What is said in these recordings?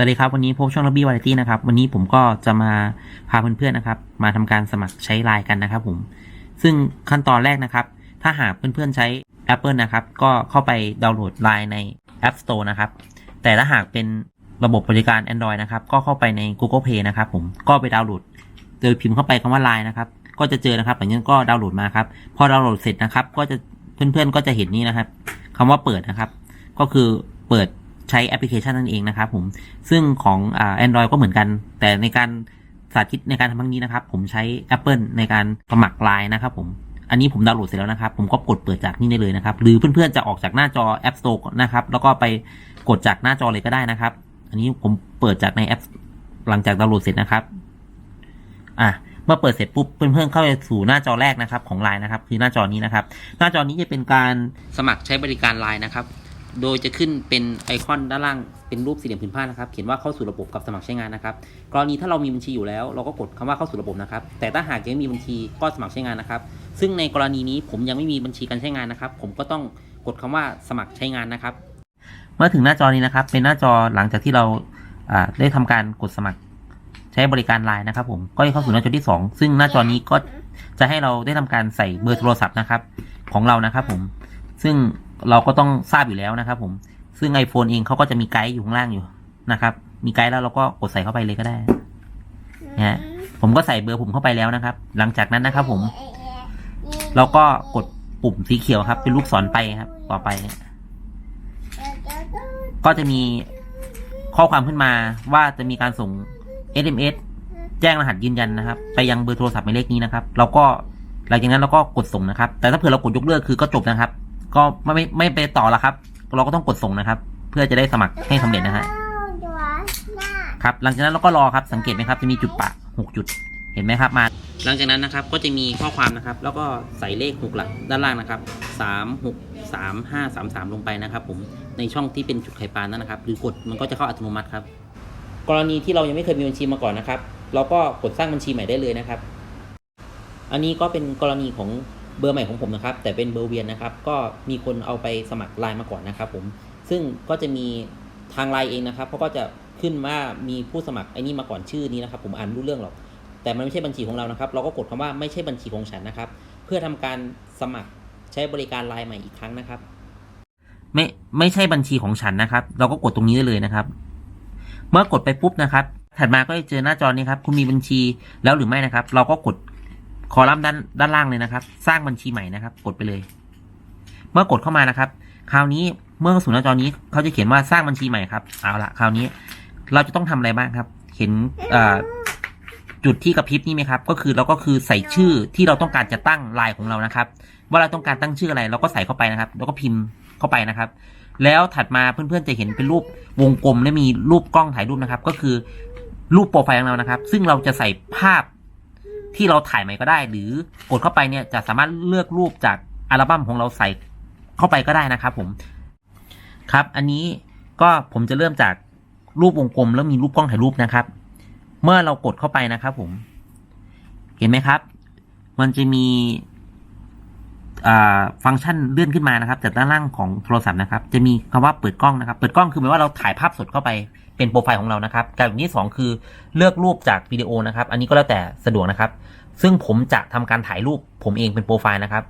วัสดีครับ วันนี้พบช่องระบี้วาไรตี้นะครับ วันนี้ผมก็จะมาพาเพื่อนๆนะครับ มาทำการสมัครใช้ไลน์กันนะครับผม ซึ่งขั้นตอนแรกนะครับ ถ้าหากเพื่อนๆใช้ Apple นะครับ ก็เข้าไปดาวน์โหลดไลน์ใน App Store นะครับ แต่ถ้าหากเป็นระบบบริการ Android นะครับ ก็เข้าไปใน Google Play นะครับผม ก็ไปดาวน์โหลด โดยพิมพ์เข้าไปคำว่า Line นะครับ ก็จะเจอนะครับหลังจากนั้นก็ดาวน์โหลดมาครับ พอดาวน์โหลดเสร็จนะครับ ก็จะเพื่อนๆก็จะเห็นนี่นะครับคำว่าเปิดนะครับ ก็คือเปิด ใช้แอปพลิเคชันนั่นเองนะครับผมซึ่งของอ่า Android ก็เหมือนกัน แต่ในการสาธิตในการทำครั้งนี้นะครับ ผมใช้ Apple ในการสมัคร Line นะครับผมอันนี้ผมดาวน์โหลดเสร็จแล้วนะครับ ผมก็กดเปิดจากนี่ได้เลยนะครับ หรือเพื่อนๆจะออกจากหน้าจอ App Store นะครับ แล้วก็ไปกดจากหน้าจอเลยก็ได้นะครับ อันนี้ผมเปิดจากในแอป หลังจากดาวน์โหลดเสร็จนะครับ อะเมื่อเปิดเสร็จปุ๊บเพื่อนๆเข้าไปสู่หน้าจอแรกนะครับ ของ Line นะครับ คือหน้าจอนี้นะครับ หน้าจอนี้จะเป็นการสมัครใช้บริการ Line นะครับ โดยจะขึ้นเป็นไอคอนด้านล่างเป็นรูปสี่เหลี่ยมผืนผ้านะครับ เขียนว่าเข้าสู่ระบบกับสมัครใช้งานนะครับ กรณีถ้าเรามีบัญชีอยู่แล้ว เราก็กดคำว่าเข้าสู่ระบบนะครับ แต่ถ้าหากยังไม่มีบัญชีก็สมัครใช้งานนะครับ ซึ่งในกรณีนี้ผมยังไม่มีบัญชีการใช้งานนะครับ ผมก็ต้องกดคำว่าสมัครใช้งานนะครับ เมื่อถึงหน้าจอนี้นะครับ เป็นหน้าจอหลังจากที่เราได้ทำการกดสมัครใช้บริการไลน์นะครับ ผมก็จะเข้าสู่หน้าจอที่ 2 ซึ่งหน้าจอนี้ก็จะให้เราได้ทำการใส่เบอร์โทรศัพท์นะครับของเรานะครับ ผมซึ่ง เราก็ต้องทราบอยู่แล้วนะครับ ผม ซึ่ง iPhone เองเขาก็จะมีไกด์อยู่ข้างล่างอยู่นะครับ มีไกด์แล้วเราก็กดใส่เข้าไปเลยก็ได้นะฮะผมก็ใส่เบอร์ผมเข้าไปแล้วนะครับ หลังจากนั้นนะครับ ผม เราก็กดปุ่มสีเขียวครับ เป็นลูกศรไปครับ ต่อไป ก็จะมีข้อความขึ้นมาว่าจะมีการส่ง SMS แจ้งรหัสยืนยันนะครับ ไปยังเบอร์โทรศัพท์หมายเลขนี้นะครับ เราก็หลังจากนั้นเราก็กดส่งนะครับ แต่ถ้าเผื่อเรากดยกเลิกคือก็จบนะครับ ก็ไม่ไม่ไม่ไปต่อแล้วครับ เราก็ต้องกดส่งนะครับ เพื่อจะได้สมัครให้สำเร็จนะฮะครับหลังจากนั้นเราก็รอครับสังเกตไหมครับ จะมีจุดปะหกจุดเห็นไหมครับมา หลังจากนั้นนะครับก็จะมีข้อความนะครับ แล้วก็ใส่เลขหกหลักด้านล่างนะครับสามหกสามห้าสามสามลงไปนะครับ ผมในช่องที่เป็นจุดไข่ปลานั่นนะครับ หรือกดมันก็จะเข้าอัตโนมัติครับ กรณีที่เรายังไม่เคยมีบัญชีมาก่อนนะครับ เราก็กดสร้างบัญชีใหม่ได้เลยนะครับ อันนี้ก็เป็นกรณีของ เบอร์ใหม่ของผมนะครับ แต่เป็นเบอร์เวียนนะครับ ก็มีคนเอาไปสมัครไลน์มาก่อนนะครับ ผม ซึ่งก็จะมีทางไลน์เองนะครับเขาก็จะขึ้นว่ามีผู้สมัครไอ้นี่มาก่อนชื่อนี้นะครับ ผมอ่านรู้เรื่องหรอก แต่มันไม่ใช่บัญชีของเรานะครับ เราก็กดคำว่าไม่ใช่บัญชีของฉันนะครับ เพื่อทำการสมัครใช้บริการไลน์ใหม่อีกครั้งนะครับ ไม่ไม่ใช่บัญชีของฉันนะครับ เราก็กดตรงนี้ได้เลยนะครับ เมื่อกดไปปุ๊บนะครับ ถัดมาก็จะเจอหน้าจอนี้ครับ คุณมีบัญชีแล้วหรือไม่นะครับ เราก็กด คอลัมน์ด้านด้านล่างเลยนะครับ สร้างบัญชีใหม่นะครับ กดไปเลย เมื่อกดเข้ามานะครับ คราวนี้เมื่อเข้าสู่หน้าจอนี้เขาจะเขียนว่าสร้างบัญชีใหม่ครับ เอาละคราวนี้ เราจะต้องทำอะไรบ้างครับ เห็นจุดที่กระพริบนี่ไหมครับ ก็คือเราก็คือใส่ชื่อที่เราต้องการจะตั้งไลน์ของเรานะครับ ว่าเราต้องการตั้งชื่ออะไร เราก็ใส่เข้าไปนะครับ แล้วก็พิมพ์เข้าไปนะครับ แล้วถัดมาเพื่อนๆจะเห็นเป็นรูปวงกลมและมีรูปกล้องถ่ายรูปนะครับ ก็คือรูปโปรไฟล์ของเรานะครับ ซึ่งเราจะใส่ภาพ ที่เราถ่ายใหม่ก็ได้ หรือกดเข้าไปเนี่ยจะสามารถเลือกรูปจากอัลบั้มของเราใส่เข้าไปก็ได้นะครับผมครับ อันนี้ก็ผมจะเริ่มจากรูปวงกลม แล้วมีรูปกล้องถ่ายรูปนะครับ เมื่อเรากดเข้าไปนะครับ ผม เห็นไหมครับ มันจะมีฟังก์ชันเลื่อนขึ้นมานะครับจากด้านล่างของโทรศัพท์นะครับ จะมีคำว่าเปิดกล้องนะครับ เปิดกล้องคือหมายว่าเราถ่ายภาพสดเข้าไป เป็นโปรไฟล์ของเรานะครับการอย่างที่สองคือเลือกรูปจากวิดีโอนะครับ อันนี้ก็แล้วแต่สะดวกนะครับ ซึ่งผมจะทำการถ่ายรูปผมเองเป็นโปรไฟล์นะครับ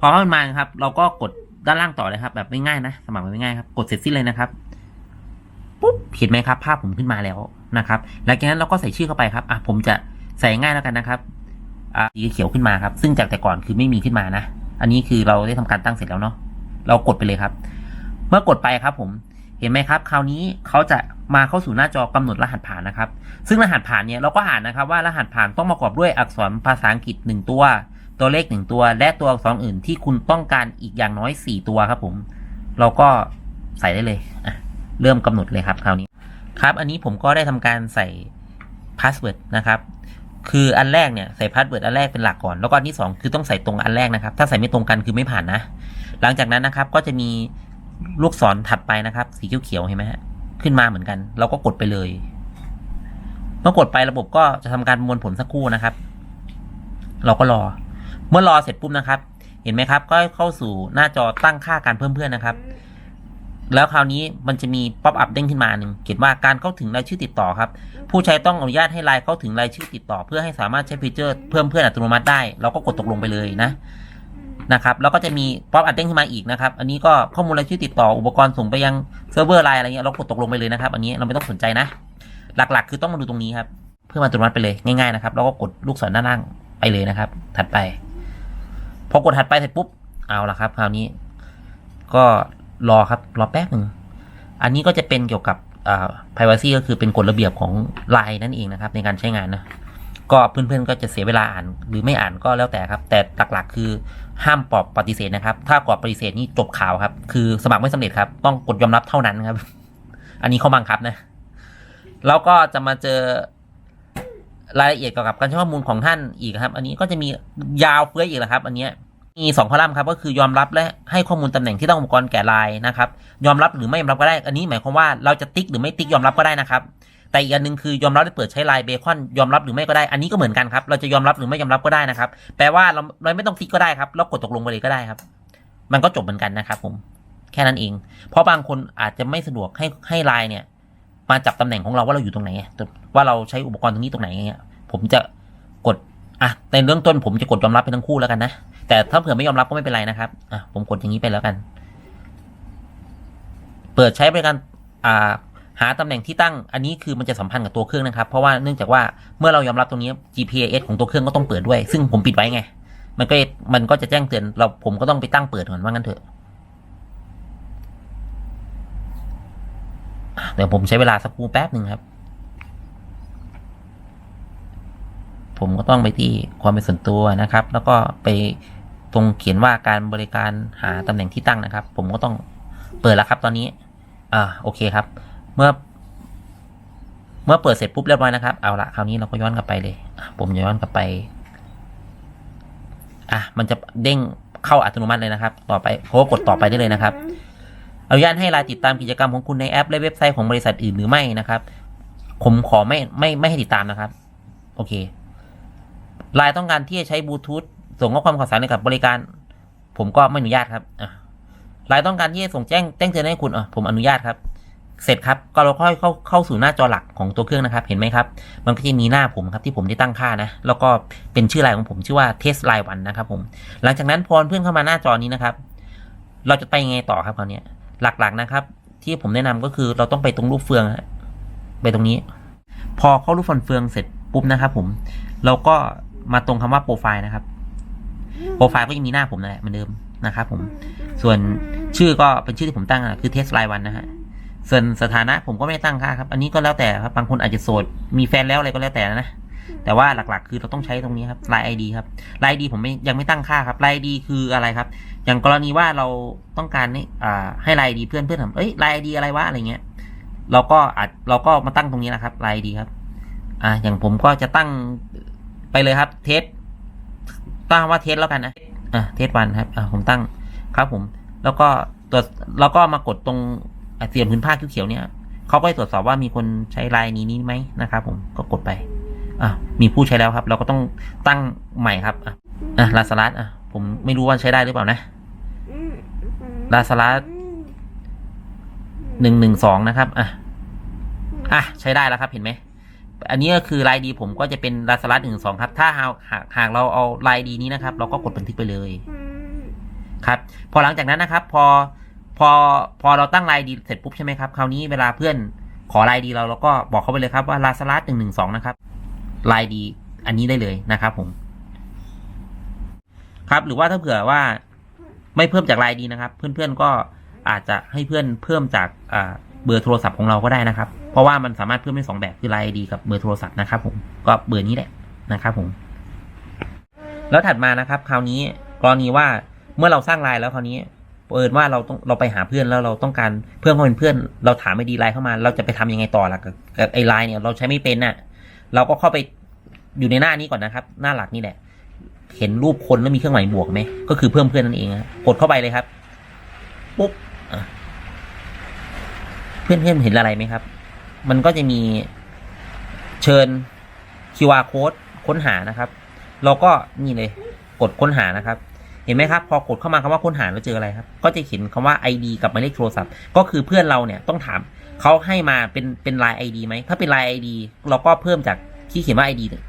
พอเข้ามาครับ เราก็กดด้านล่างต่อเลยครับ แบบง่ายๆนะ สมัครแบบง่ายๆครับ กดเสร็จสิ้นเลยนะครับปุ๊บเห็นไหมครับ ภาพผมขึ้นมาแล้วนะครับหลังจากนั้นเราก็ใส่ชื่อเข้าไปครับอะผมจะใส่ง่ายแล้วกันนะครับอ่าสีเขียวขึ้นมาครับ ซึ่งจากแต่ก่อนคือไม่มีขึ้นมานะ อันนี้คือเราได้ทำการตั้งเสร็จแล้วเนาะ เรากดไปเลยครับ เมื่อกดไปครับผม เห็นไหมครับ คราวนี้เขาจะมาเข้าสู่หน้าจอกำหนดรหัสผ่านนะครับ ซึ่งรหัสผ่านเนี่ยเราก็อ่านนะครับว่ารหัสผ่านต้องประกอบด้วยอักษรภาษาอังกฤษหนึ่งตัว ตัวเลขหนึ่งตัว และตัวอักษรอื่นที่คุณต้องการอีกอย่างน้อยสี่ตัวครับผม เราก็ใส่ได้เลยเริ่มกำหนดเลยครับคราวนี้ครับ อันนี้ผมก็ได้ทำการใส่พาสเวิร์ดนะครับคืออันแรกเนี่ยใส่พาสเวิร์ดอันแรกเป็นหลักก่อน แล้วก็อันที่สองคือต้องใส่ตรงอันแรกนะครับ ถ้าใส่ไม่ตรงกันคือไม่ผ่านนะ หลังจากนั้นนะครับก็จะมี ลูกศรถัดไปนะครับ สีเขียวๆเห็นไหมฮะขึ้นมาเหมือนกัน เราก็กดไปเลย เมื่อกดไประบบก็จะทำการประมวลผลสักครู่นะครับ เราก็รอ เมื่อรอเสร็จปุ๊บนะครับ เห็นไหมครับ ก็เข้าสู่หน้าจอตั้งค่าการเพิ่มเพื่อนนะครับ แล้วคราวนี้มันจะมีป๊อปอัพเด้งขึ้นมาหนึ่งเขียนว่าการเข้าถึงรายชื่อติดต่อครับ ผู้ใช้ต้องอนุญาตให้ไลน์เข้าถึงรายชื่อติดต่อ เพื่อให้สามารถใช้ฟีเจอร์เพิ่มเพื่อนอัตโนมัติได้ เราก็กดตกลงไปเลยนะ นะครับ แล้วก็จะมีป๊อปอัพเด้งขึ้นมาอีกนะครับ อันนี้ก็ข้อมูลรายชื่อติดต่ออุปกรณ์ส่งไปยังเซิร์ฟเวอร์ไลน์อะไรเงี้ยเรากดตกลงไปเลยนะครับ อันนี้เราไม่ต้องสนใจนะ หลักๆ คือต้องมาดูตรงนี้ครับ เพื่อมาอัตโนมัติไปเลยง่ายๆนะครับ แล้วก็กดลูกศรด้านล่างไปเลยนะครับ ถัดไป พอกดถัดไปเสร็จปุ๊บ เอาละครับ คราวนี้ ก็รอครับ รอแป๊บหนึ่ง อันนี้ก็จะเป็นเกี่ยวกับอ่า privacy ก็คือเป็นกฎระเบียบของ Line นั่นเองนะครับ ในการใช้งานนะ ก็เพื่อนๆก็จะเสียเวลาอ่านหรือไม่อ่านก็แล้วแต่ครับ แต่หลักๆ คือห้ามปอบปฏิเสธนะครับ ถ้ากดปฏิเสธนี่จบข่าวครับ คือสมัครไม่สำเร็จครับ ต้องกดยอมรับเท่านั้นครับ อันนี้เขาบังคับนะ แล้วก็จะมาเจอรายละเอียดเกี่ยวกับการใช้ข้อมูลของท่านอีกครับ อันนี้ก็จะมียาวเฟื้อยอีกแล้วครับ อันเนี้ยมีสองคอลัมครับก็คือยอมรับและให้ข้อมูลตำแหน่งที่ตั้งอุปกรณ์แก่ไลน์นะครับ ยอมรับหรือไม่ยอมรับก็ได้ อันนี้หมายความว่าเราจะติ๊กหรือไม่ติ๊กยอมรับก็ได้นะครับ แต่อีกอันหนึ่งคือยอมรับได้เปิดใช้ไลน์เบคอนยอมรับหรือไม่ก็ได้อันนี้ก็เหมือนกันครับ เราจะยอมรับหรือไม่ยอมรับก็ได้นะครับ แปลว่าเราเราไม่ต้องติ๊กก็ได้ครับแล้วกดตกลงไปเลยก็ได้ครับ มันก็จบเหมือนกันนะครับ ผมแค่นั้นเอง เพราะบางคนอาจจะไม่สะดวกให้ให้ไลน์เนี่ย มาจับตำแหน่งของเราว่าเราอยู่ตรงไหนว่าเราใช้อุปกรณ์ตรงนี้ตรงไหนอย่างเงี้ยผมจะกดอะในเรื่องต้นผมจะกดยอมรับไปทั้งคู่แล้วกันนะแต่ถ้าเผื่อไม่ยอมรับก็ไม่เป็นไรนะครับอะผมกดอย่างนี้ไปแล้วกัน เปิดใช้บริการอ่า หาตำแหน่งที่ตั้งอันนี้คือมันจะสัมพันธ์กับตัวเครื่องนะครับ เพราะว่าเนื่องจากว่าเมื่อเรายอมรับตรงนี้ GPS ของตัวเครื่องก็ต้องเปิดด้วย ซึ่งผมปิดไว้ไง มันก็มันก็จะแจ้งเตือนเราผมก็ต้องไปตั้งเปิดก่อนว่างั้นเถอะอะเดี๋ยวผมใช้เวลาสักครู่แป๊บหนึ่งครับ ผมก็ต้องไปที่ความเป็นส่วนตัวนะครับ แล้วก็ไปตรงเขียนว่าการบริการหาตำแหน่งที่ตั้งนะครับ ผมก็ต้องเปิดแล้วครับตอนนี้ อ่า โอเคครับ เมื่อ เมื่อเปิดเสร็จปุ๊บเรียบร้อยนะครับ เอาละคราวนี้เราก็ย้อนกลับไปเลยผมย้อนกลับไป อะ มันจะเด้งเข้าอัตโนมัติเลยนะครับ ต่อไปโค้กดต่อไปได้เลยนะครับอนุญาตให้ไลน์ติดตามกิจกรรมของคุณในแอป และเว็บไซต์ของบริษัทอื่นหรือไม่นะครับ ผมขอไม่ไม่ไม่ให้ติดตามนะครับ โอเคไลน์ต้องการที่จะใช้บลูทูธส่งข้อความข่าวสารให้กับบริการ ผมก็ไม่อนุญาตครับอะไลน์ต้องการที่จะส่งแจ้งแจ้งเตือนให้คุณอะผมอนุญาตครับ เสร็จครับก็เราค่อยเข้าเข้าสู่หน้าจอหลักของตัวเครื่องนะครับ เห็นไหมครับ มันก็จะมีหน้าผมครับที่ผมได้ตั้งค่านะ แล้วก็เป็นชื่อไลน์ของผมชื่อว่า test line วันนะครับผม หลังจากนั้นพอเพื่อนเข้ามาหน้าจอนี้นะครับ เราจะไปยังไงต่อครับคราวนี้หลักๆนะครับ ที่ผมแนะนำก็คือเราต้องไปตรงรูปเฟือง ไปตรงนี้ พอเข้ารูปฟันเฟืองเสร็จปุ๊บนะครับ ผม เราก็มาตรงคำว่าโปรไฟล์นะครับ โปรไฟล์ก็ยังมีหน้าผมนั่นแหละเหมือนเดิมนะครับ ผม ส่วนชื่อก็เป็นชื่อที่ผมตั้งคือเทสไลน์วันนะฮะ ส่วนสถานะผมก็ไม่ได้ตั้งค่าครับ อันนี้ก็แล้วแต่ครับ บางคนอาจจะโสด มีแฟนแล้วอะไรก็แล้วแต่นะ แต่ว่าหลักๆ คือเราต้องใช้ตรงนี้ครับไลน์ไอดีครับไลน์ไอดีผมไม่ยังไม่ตั้งค่าครับไลน์ไอดีคืออะไรครับ อย่างกรณีว่าเราต้องการให้อ่าให้ไลน์ไอดีเพื่อนเพื่อนถามเอ้ยไลน์ไอดีอะไรวะอะไรเงี้ย เราก็อาจเราก็มาตั้งตรงนี้นะครับไลน์ไอดีครับอ่าอย่างผมก็จะตั้งไปเลยครับ เทสตั้งว่าเทสแล้วกันนะอ่าเทสวันครับอ่าผมตั้งครับผม แล้วก็ตรวจแล้วก็มากดตรงอะ เสียงพื้นผ้าเขียวๆเนี่ยเขาก็ตรวจสอบว่ามีคนใช้ไลน์นี้นี้ไหมนะครับ ผมก็กดไปอะมีผู้ใช้แล้วครับ เราก็ต้องตั้งใหม่ครับอะอะลาสลัดอะผมไม่รู้ว่าใช้ได้หรือเปล่านะลาสลัดหนึ่งหนึ่งสองนะครับอะอะใช้ได้แล้วครับเห็นไหมอันนี้ก็คือลายดีผมก็จะเป็นลาสลัดหนึ่งสองครับ ถ้าหากหากหากเราเอาลายดีนี้นะครับ เราก็กดบันทึกไปเลย ครับ พอหลังจากนั้นนะครับ พอ พอพอเราตั้งลายดีเสร็จปุ๊บใช่ไหมครับคราวนี้เวลาเพื่อนขอลายดีเราเราก็บอกเขาไปเลยครับว่าลาสลัดหนึ่งหนึ่งสองนะครับลายดีอันนี้ได้เลยนะครับผม ครับหรือว่าถ้าเผื่อว่าไม่เพิ่มจากลายดีนะครับ เพื่อนๆก็อาจจะให้เพื่อนเพิ่มจากเบอร์โทรศัพท์ของเราก็ได้นะครับ เพราะว่ามันสามารถเพิ่มได้สองแบบคือไลน์ดีกับเบอร์โทรศัพท์นะครับผมก็เบอร์นี้แหละนะครับผม แล้วถัดมานะครับ คราวนี้กรณีว่าเมื่อเราสร้างไลน์แล้วคราวนี้ เปิดว่าเราต้องเราไปหาเพื่อนแล้วเราต้องการเพื่อนเขาเป็นเพื่อน เราถามไอดีไลน์เข้ามา เราจะไปทำยังไงต่อล่ะกับไอไลน์เนี่ยเราใช้ไม่เป็นน่ะ เราก็เข้าไปอยู่ในหน้านี้ก่อนนะครับ หน้าหลักนี่แหละ เห็นรูปคนแล้วมีเครื่องหมายบวกไหมก็คือเพิ่มเพื่อนนั่นเองกดเข้าไปเลยครับปุ๊บเพื่อนเพื่อนเห็นอะไรไหมครับ มันก็จะมีเชิญ QR code ค้นหานะครับ เราก็นี่เลย กดค้นหานะครับ เห็นไหมครับ พอกดเข้ามาคำว่าค้นหาแล้วเจออะไรครับ ก็จะเห็นคำว่า ID กับหมายเลขโทรศัพท์ ก็คือเพื่อนเราเนี่ยต้องถามเขาให้มาเป็นเป็นไลน์ ID ไหมถ้าเป็นไลน์ ID เราก็เพิ่มจากที่เขียนว่า ID เนี่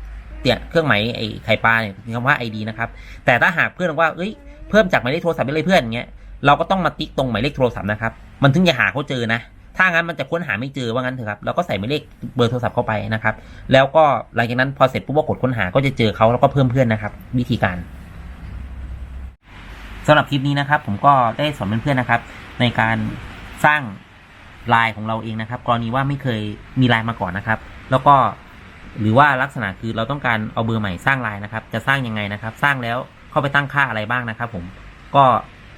ยเครื่องหมายไอ้ไข่ปลาเนี่ยคือคำว่า ID นะครับแต่ถ้าหากเพื่อนบอกว่าเอ้ยเพิ่มจากหมายเลขโทรศัพท์ไปเลยเพื่อนอย่างเงี้ยเราก็ต้องมาติ๊กตรงหมายเลขโทรศัพท์นะครับมันถึงจะหาเขาเจอนะถ้างั้นมันจะค้นหาไม่เจอว่างั้นเถอะครับเราก็ใส่หมายเลขเบอร์โทรศัพท์เข้าไปนะครับ แล้วก็หลังจากนั้นพอเสร็จปุ๊บก็กดค้นหาก็จะเจอเขาแล้วก็เพิ่มเพื่อนนะครับ วิธีการ สำหรับคลิปนี้นะครับ ผมก็ได้สอนเพื่อนๆนะครับ ในการสร้างลน์ของเราเองนะครับ กรณีว่าไม่เคยมีลน์มาก่อนนะครับ แล้วก็หรือว่าลักษณะคือเราต้องการเอาเบอร์ใหม่สร้างลน์นะครับ จะสร้างยังไงนะครับ สร้างแล้วเข้าไปตั้งค่าอะไรบ้างนะครับ ผมก็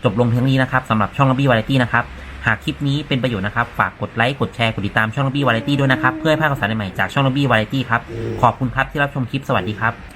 จบลงเพียงนี้นะครับสำหรับช่องลบี้วาไรตี้นะครับหากคลิปนี้เป็นประโยชน์นะครับ ฝากกดไลค์ กดแชร์ กดติดตามช่องลบี้วาไรตี้ด้วยนะครับ เพื่อให้พลาดข่าวสารใหม่ๆจากช่องลบี้วาไรตี้ครับ ขอบคุณครับที่รับชมคลิป สวัสดีครับ